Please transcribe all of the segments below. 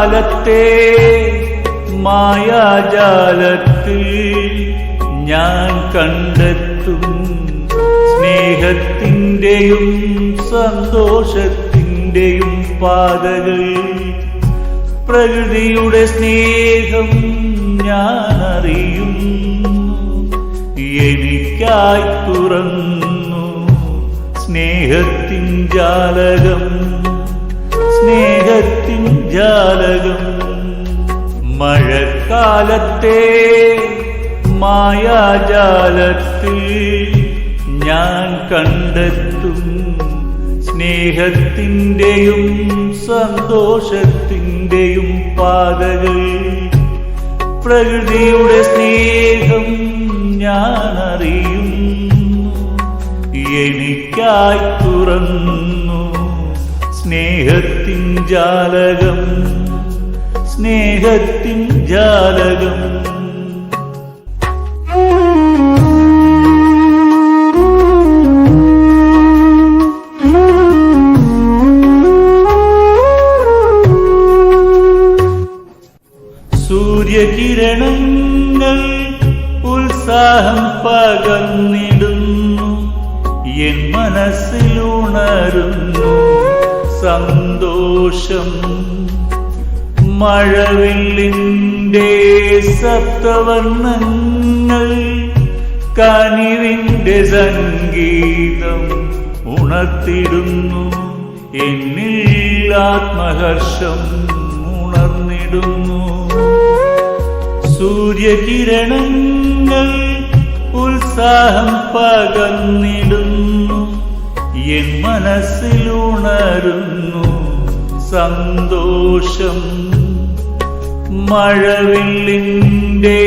മഴക്കാലത്തെ മായാജാലത്തിൽ ഞാൻ കണ്ടെത്തും സ്നേഹത്തിന്റെയും സന്തോഷത്തിന്റെയും പാതകൾ. പ്രകൃതിയുടെ സ്നേഹം ഞാൻ അറിയും എനിക്കായി തുറന്നു സ്നേഹത്തിൻ ജാലകം സ്നേഹത്തിൻ ജാലകം. മഴക്കാലത്തെ മായാജാലത്തിൽ ഞാൻ കണ്ടെത്തും സ്നേഹത്തിന്റെയും സന്തോഷത്തിന്റെയും പാതകൾ. പ്രകൃതിയുടെ സ്നേഹം ഞാൻ അറിയും എനിക്കായി തുറന്നു സ്നേഹത്തിൻ ജാലകം സ്നേഹത്തിൻ ജാലകം. സൂര്യകിരണങ്ങൾ ഉത്സാഹം പകർന്നിടുന്നു എൻ മനസ്സിലുണരുന്നു സന്തോഷം. മഴവില്ലിന്റെ സപ്തവർണങ്ങൾ കനിവിന്റെ സംഗീതം ഉണർത്തിടുന്നു. എന്നിൽ ആത്മഹർഷം ഉണർന്നിടുന്നു. സൂര്യകിരണങ്ങൾ ഉത്സാഹം പകർന്നിടുന്നു. എൻ മനസ്സിലുണരുന്നു സന്തോഷം. മഴവില്ലിന്റെ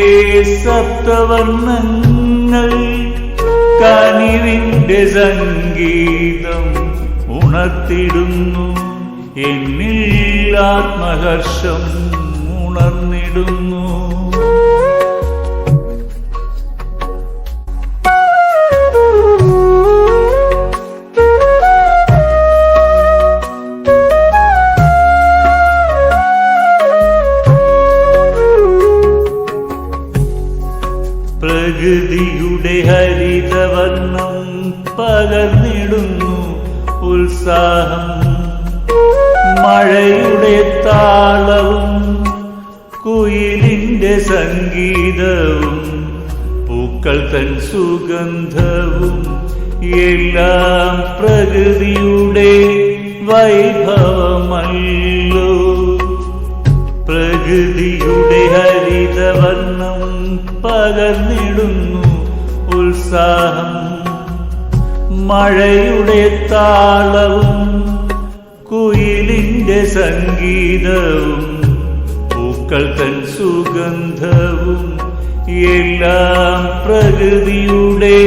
സപ്തവർണങ്ങൾ കനിവിന്റെ സംഗീതം ഉണർത്തിടുന്നു. എന്നിൽ ആത്മഹർഷം ഉണർന്നിടുന്നു. പ്രകൃതിയുടെ ഹരിതവർണം പകർന്നിടുന്നു ഉത്സാഹം. മഴയുടെ താളവും കുയിലിന്റെ സംഗീതവും പൂക്കൾ തൻ സുഗന്ധവും എല്ലാം പ്രകൃതിയുടെ വൈഭവമല്ലോ. പ്രകൃതിയുടെ ഹരിതവർണം പകർന്നിടുന്നു ഉത്സാഹം. മഴയുടെ താളവും കുയിലിന്റെ സംഗീതവും പൂക്കൾ തൻ സുഗന്ധവും എല്ലാം പ്രകൃതിയുടെ